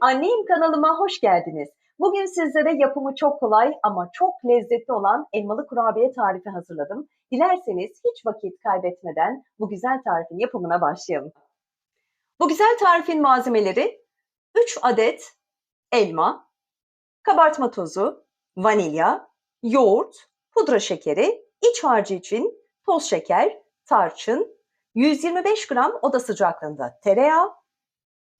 Anneyim kanalıma hoş geldiniz. Bugün sizlere yapımı çok kolay ama çok lezzetli olan elmalı kurabiye tarifi hazırladım. Dilerseniz hiç vakit kaybetmeden bu güzel tarifin yapımına başlayalım. Bu güzel tarifin malzemeleri 3 adet elma, kabartma tozu, vanilya, yoğurt, pudra şekeri, iç harcı için toz şeker, tarçın, 125 gram oda sıcaklığında tereyağı,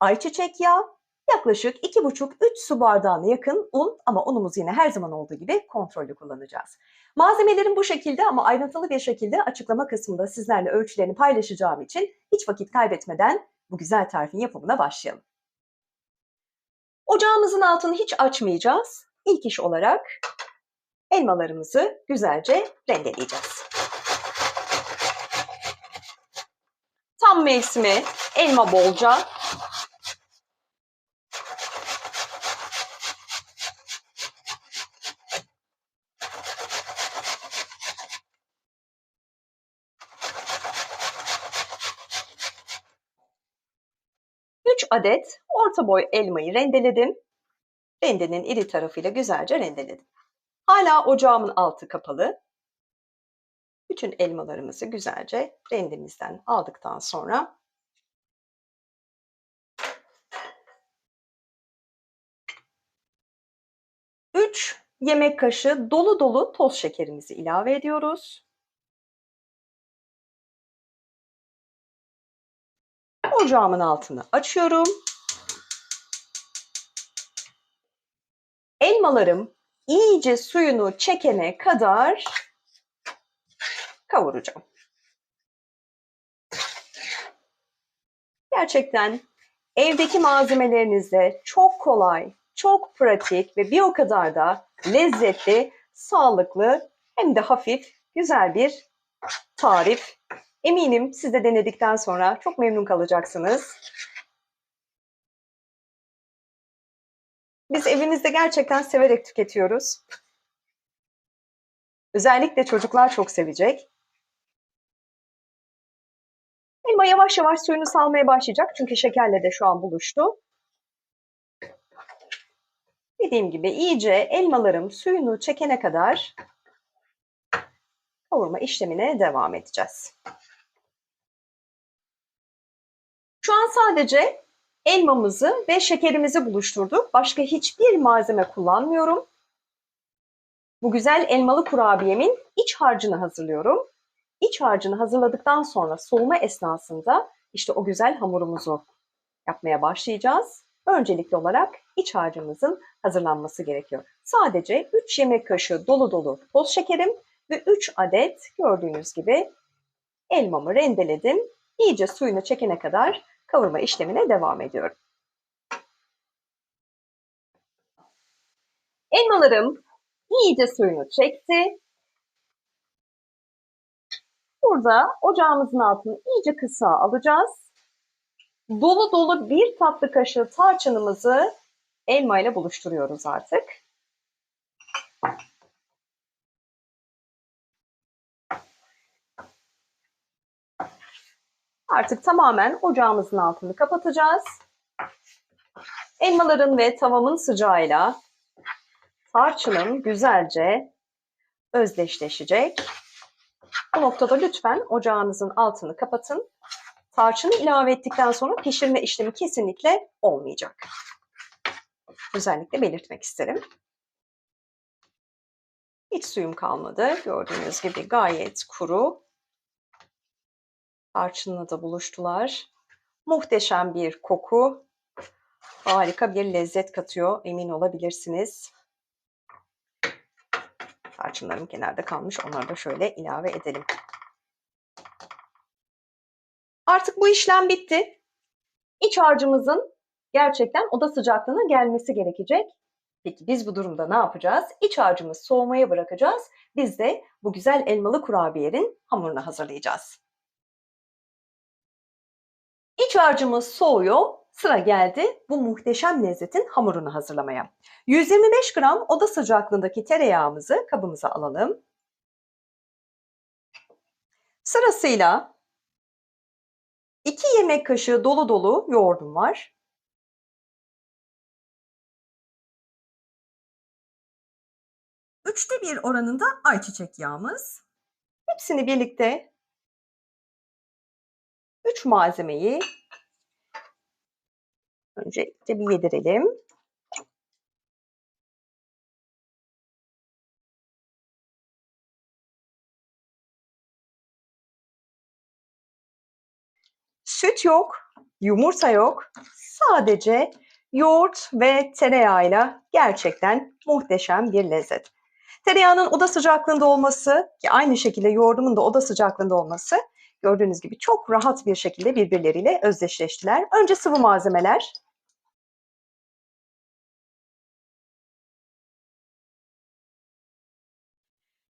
ayçiçek yağı, yaklaşık 2,5-3 su bardağına yakın un ama unumuz yine her zaman olduğu gibi kontrollü kullanacağız. Malzemelerim bu şekilde ama ayrıntılı bir şekilde açıklama kısmında sizlerle ölçülerini paylaşacağım için hiç vakit kaybetmeden bu güzel tarifin yapımına başlayalım. Ocağımızın altını hiç açmayacağız. İlk iş olarak elmalarımızı güzelce rendeleyeceğiz. Tam mevsimi elma bolca. Üç adet orta boy elmayı rendeledim. Rendenin iri tarafıyla güzelce rendeledim. Hala ocağımın altı kapalı. Bütün elmalarımızı güzelce rendemizden aldıktan sonra yemek kaşığı dolu dolu toz şekerimizi ilave ediyoruz. Ocağımın altını açıyorum. Elmalarım iyice suyunu çekene kadar kavuracağım. Gerçekten evdeki malzemelerinizle çok kolay, çok pratik ve bir o kadar da lezzetli, sağlıklı hem de hafif, güzel bir tarif. Eminim siz de denedikten sonra çok memnun kalacaksınız. Biz evimizde gerçekten severek tüketiyoruz. Özellikle çocuklar çok sevecek. Elma yavaş yavaş suyunu salmaya başlayacak çünkü şekerle de şu an buluştu. Dediğim gibi iyice elmalarım suyunu çekene kadar kavurma işlemine devam edeceğiz. Şu an sadece elmamızı ve şekerimizi buluşturduk. Başka hiçbir malzeme kullanmıyorum. Bu güzel elmalı kurabiyemin iç harcını hazırlıyorum. İç harcını hazırladıktan sonra soğuma esnasında işte o güzel hamurumuzu yapmaya başlayacağız. Öncelikli olarak iç harcımızın hazırlanması gerekiyor. Sadece 3 yemek kaşığı dolu dolu toz şekerim ve 3 adet gördüğünüz gibi elmamı rendeledim. İyice suyunu çekene kadar kavurma işlemine devam ediyorum. Elmalarım iyice suyunu çekti. Burada ocağımızın altını iyice kısa alacağız. Dolu dolu bir tatlı kaşığı tarçınımızı elma ile buluşturuyoruz artık. Artık tamamen ocağımızın altını kapatacağız. Elmaların ve tavamın sıcağıyla tarçınım güzelce özdeşleşecek. Bu noktada lütfen ocağınızın altını kapatın. Tarçını ilave ettikten sonra pişirme işlemi kesinlikle olmayacak. Özellikle belirtmek isterim. Hiç suyum kalmadı. Gördüğünüz gibi gayet kuru. Tarçınla da buluştular. Muhteşem bir koku. Harika bir lezzet katıyor. Emin olabilirsiniz. Tarçınlarım kenarda kalmış. Onları da şöyle ilave edelim. Artık bu işlem bitti. İç harcımızın gerçekten oda sıcaklığına gelmesi gerekecek. Peki biz bu durumda ne yapacağız? İç harcımızı soğumaya bırakacağız. Biz de bu güzel elmalı kurabiyenin hamurunu hazırlayacağız. İç harcımız soğuyor. Sıra geldi bu muhteşem lezzetin hamurunu hazırlamaya. 125 gram oda sıcaklığındaki tereyağımızı kabımıza alalım. Sırasıyla 2 yemek kaşığı dolu dolu yoğurdum var. Üçte bir oranında ayçiçek yağımız. Hepsini birlikte üç malzemeyi öncelikle bir yedirelim. Süt yok, yumurta yok. Sadece yoğurt ve tereyağıyla gerçekten muhteşem bir lezzet. Tereyağının oda sıcaklığında olması ki aynı şekilde yoğurdumun da oda sıcaklığında olması gördüğünüz gibi çok rahat bir şekilde birbirleriyle özdeşleştiler. Önce sıvı malzemeler.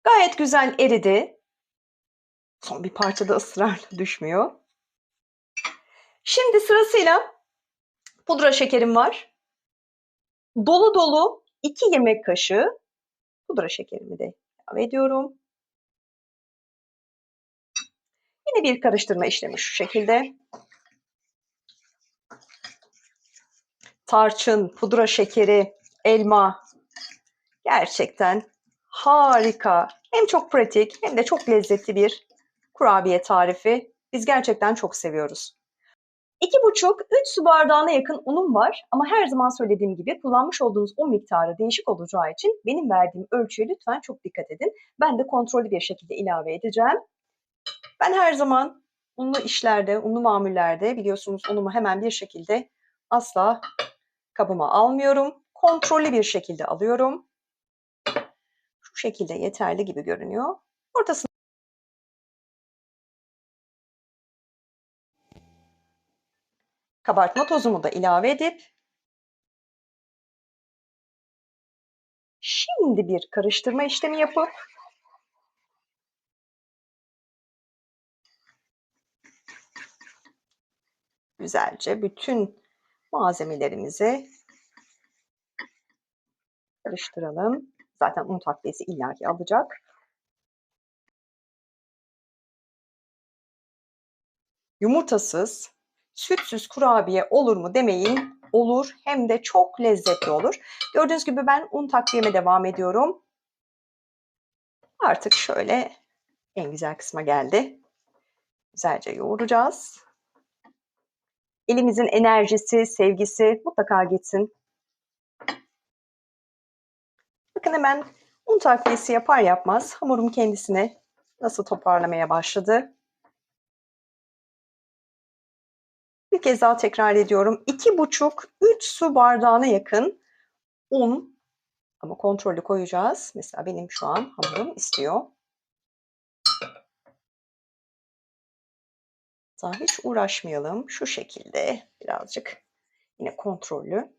Gayet güzel eridi. Son bir parça da ısrarla düşmüyor. Şimdi sırasıyla pudra şekerim var. Dolu dolu 2 yemek kaşığı pudra şekerimi de ilave ediyorum. Yine bir karıştırma işlemi şu şekilde. Tarçın, pudra şekeri, elma gerçekten harika. Hem çok pratik hem de çok lezzetli bir kurabiye tarifi. Biz gerçekten çok seviyoruz. 2,5-3 su bardağına yakın unum var ama her zaman söylediğim gibi kullanmış olduğunuz un miktarı değişik olacağı için benim verdiğim ölçüye lütfen çok dikkat edin. Ben de kontrollü bir şekilde ilave edeceğim. Ben her zaman unlu işlerde, unlu mamullerde biliyorsunuz unumu hemen bir şekilde asla kabıma almıyorum. Kontrollü bir şekilde alıyorum. Şu şekilde yeterli gibi görünüyor. Ortasına kabartma tozumu da ilave edip şimdi bir karıştırma işlemi yapıp güzelce bütün malzemelerimizi karıştıralım. Zaten un takviyesi illaki alacak. Yumurtasız, sütsüz kurabiye olur mu demeyin. Olur hem de çok lezzetli olur. Gördüğünüz gibi ben un takviyeme devam ediyorum. Artık şöyle en güzel kısma geldi. Güzelce yoğuracağız. Elimizin enerjisi, sevgisi mutlaka gitsin. Bakın hemen un takviyesi yapar yapmaz hamurum kendisine nasıl toparlamaya başladı. Bir kez daha tekrar ediyorum. 2,5-3 su bardağına yakın un ama kontrollü koyacağız. Mesela benim şu an hamurum istiyor. Daha hiç uğraşmayalım. Şu şekilde birazcık yine kontrollü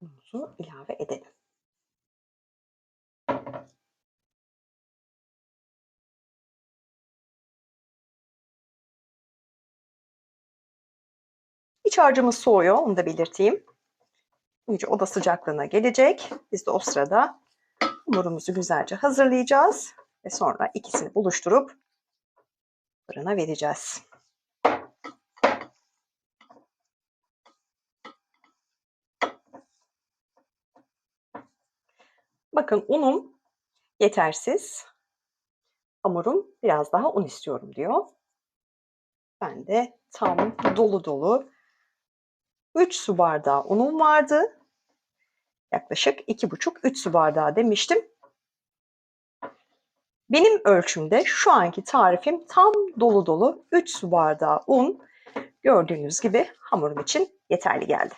unumuzu ilave edelim. İç harcımız soğuyor, onu da belirteyim. İyice oda sıcaklığına gelecek. Biz de o sırada hamurumuzu güzelce hazırlayacağız. Ve sonra ikisini buluşturup fırına vereceğiz. Bakın unum yetersiz. Hamurum biraz daha un istiyorum diyor. Ben de tam dolu dolu 3 su bardağı unum vardı. Yaklaşık 2,5-3 su bardağı demiştim. Benim ölçümde şu anki tarifim tam dolu dolu 3 su bardağı un. Gördüğünüz gibi hamurum için yeterli geldi.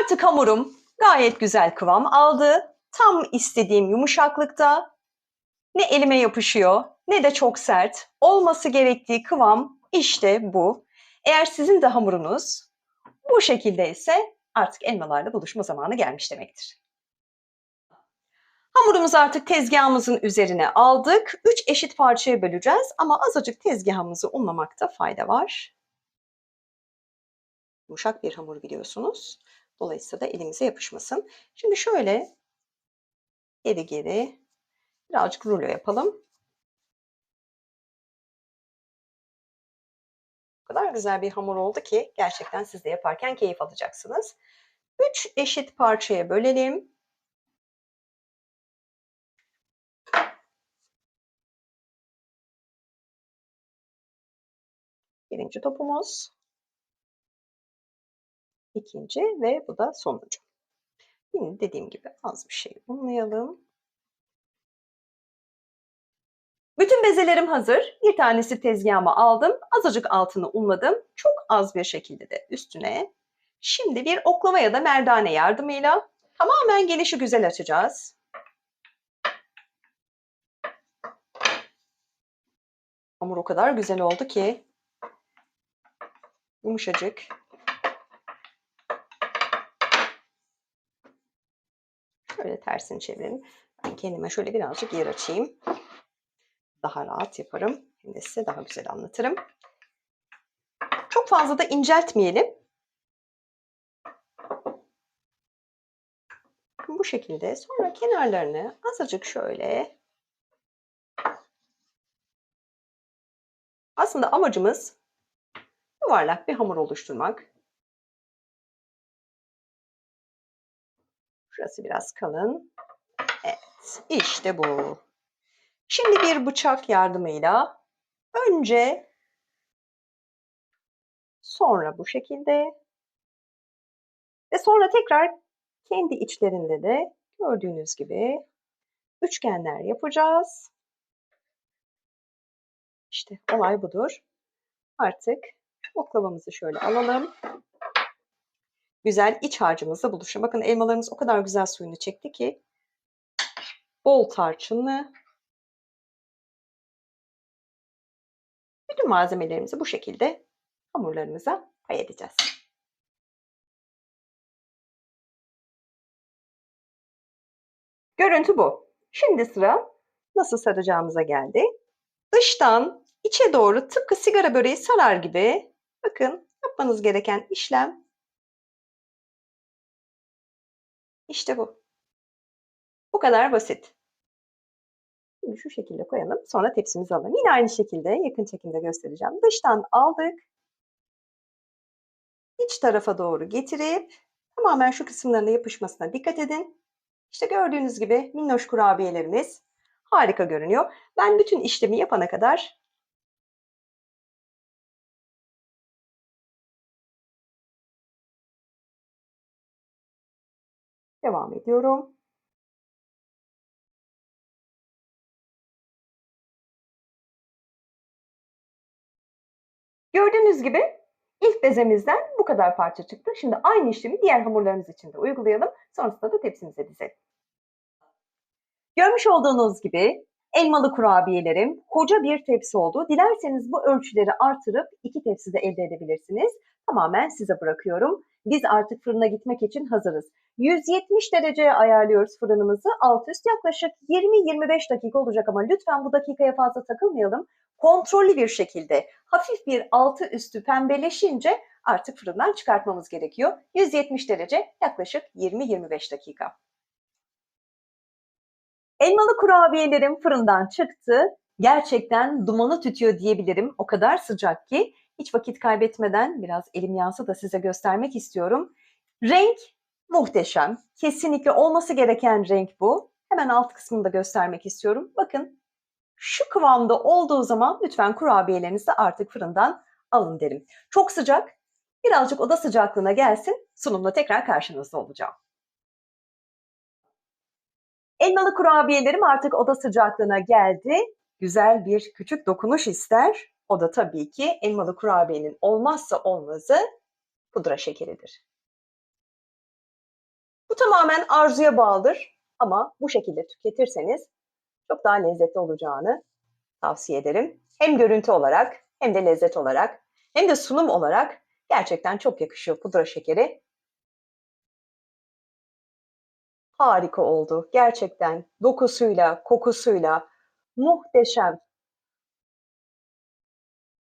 Artık hamurum gayet güzel kıvam aldı. Tam istediğim yumuşaklıkta. Ne elime yapışıyor ne de çok sert. Olması gerektiği kıvam işte bu. Eğer sizin de hamurunuz bu şekilde ise artık elmalarla buluşma zamanı gelmiş demektir. Hamurumuzu artık tezgahımızın üzerine aldık. 3 eşit parçaya böleceğiz ama azıcık tezgahımızı unlamakta fayda var. Yumuşak bir hamur biliyorsunuz. Dolayısıyla da elimize yapışmasın. Şimdi şöyle geri geri birazcık rulo yapalım. Kadar güzel bir hamur oldu ki gerçekten siz de yaparken keyif alacaksınız. 3 eşit parçaya bölelim. Birinci topumuz. ikinci ve bu da sonuncu. Yine dediğim gibi az bir şey unlayalım. Bütün bezelerim hazır. Bir tanesi tezgahıma aldım. Azıcık altını unladım. Çok az bir şekilde de üstüne. Şimdi bir oklava ya da merdane yardımıyla tamamen gelişi güzel açacağız. Hamur o kadar güzel oldu ki yumuşacık. Şöyle tersini çevirin. Ben kendime şöyle birazcık yer açayım. Daha rahat yaparım. Hem de size daha güzel anlatırım. Çok fazla da inceltmeyelim. Bu şekilde. Sonra kenarlarını azıcık şöyle. Aslında amacımız yuvarlak bir hamur oluşturmak. Şurası biraz kalın. Evet, işte bu. Şimdi bir bıçak yardımıyla önce sonra bu şekilde ve sonra tekrar kendi içlerinde de gördüğünüz gibi üçgenler yapacağız. İşte olay budur. Artık oklavamızı şöyle alalım. Güzel iç harcımızla buluşuyor. Bakın elmalarımız o kadar güzel suyunu çekti ki bol tarçınlı. Bütün malzemelerimizi bu şekilde hamurlarımıza pay edeceğiz. Görüntü bu. Şimdi sıra nasıl saracağımıza geldi. Dıştan içe doğru tıpkı sigara böreği sarar gibi bakın yapmanız gereken işlem işte bu. Bu kadar basit. Şimdi şu şekilde koyalım. Sonra tepsimizi alalım. Yine aynı şekilde yakın çekimde göstereceğim. Dıştan aldık. İç tarafa doğru getirip tamamen şu kısımlarına yapışmasına dikkat edin. İşte gördüğünüz gibi minnoş kurabiyelerimiz harika görünüyor. Ben bütün işlemi yapana kadar devam ediyorum. Gördüğünüz gibi ilk bezemizden bu kadar parça çıktı. Şimdi aynı işlemi diğer hamurlarımız için de uygulayalım. Sonrasında da tepsimize dizelim. Görmüş olduğunuz gibi elmalı kurabiyelerim koca bir tepsi oldu. Dilerseniz bu ölçüleri artırıp iki tepsi de elde edebilirsiniz. Tamamen size bırakıyorum. Biz artık fırına gitmek için hazırız. 170 dereceye ayarlıyoruz fırınımızı. Alt üst yaklaşık 20-25 dakika olacak ama lütfen bu dakikaya fazla takılmayalım. Kontrollü bir şekilde hafif bir altı üstü pembeleşince artık fırından çıkartmamız gerekiyor. 170 derece yaklaşık 20-25 dakika. Elmalı kurabiyelerim fırından çıktı. Gerçekten dumanı tütüyor diyebilirim. O kadar sıcak ki hiç vakit kaybetmeden biraz elim yansı da size göstermek istiyorum. Renk muhteşem. Kesinlikle olması gereken renk bu. Hemen alt kısmını da göstermek istiyorum. Bakın şu kıvamda olduğu zaman lütfen kurabiyelerinizi artık fırından alın derim. Çok sıcak. Birazcık oda sıcaklığına gelsin. Sunumla tekrar karşınızda olacağım. Elmalı kurabiyelerim artık oda sıcaklığına geldi. Güzel bir küçük dokunuş ister. O da tabii ki elmalı kurabiyenin olmazsa olmazı pudra şekeridir. Bu tamamen arzuya bağlıdır ama bu şekilde tüketirseniz çok daha lezzetli olacağını tavsiye ederim. Hem görüntü olarak hem de lezzet olarak hem de sunum olarak gerçekten çok yakışıyor pudra şekeri. Harika oldu. Gerçekten dokusuyla, kokusuyla muhteşem.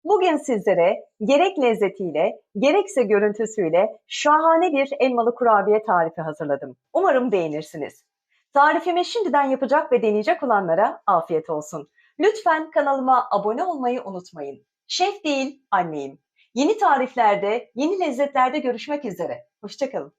Bugün sizlere gerek lezzetiyle, gerekse görüntüsüyle şahane bir elmalı kurabiye tarifi hazırladım. Umarım beğenirsiniz. Tarifimi şimdiden yapacak ve deneyecek olanlara afiyet olsun. Lütfen kanalıma abone olmayı unutmayın. Şef değil, anneyim. Yeni tariflerde, yeni lezzetlerde görüşmek üzere. Hoşçakalın.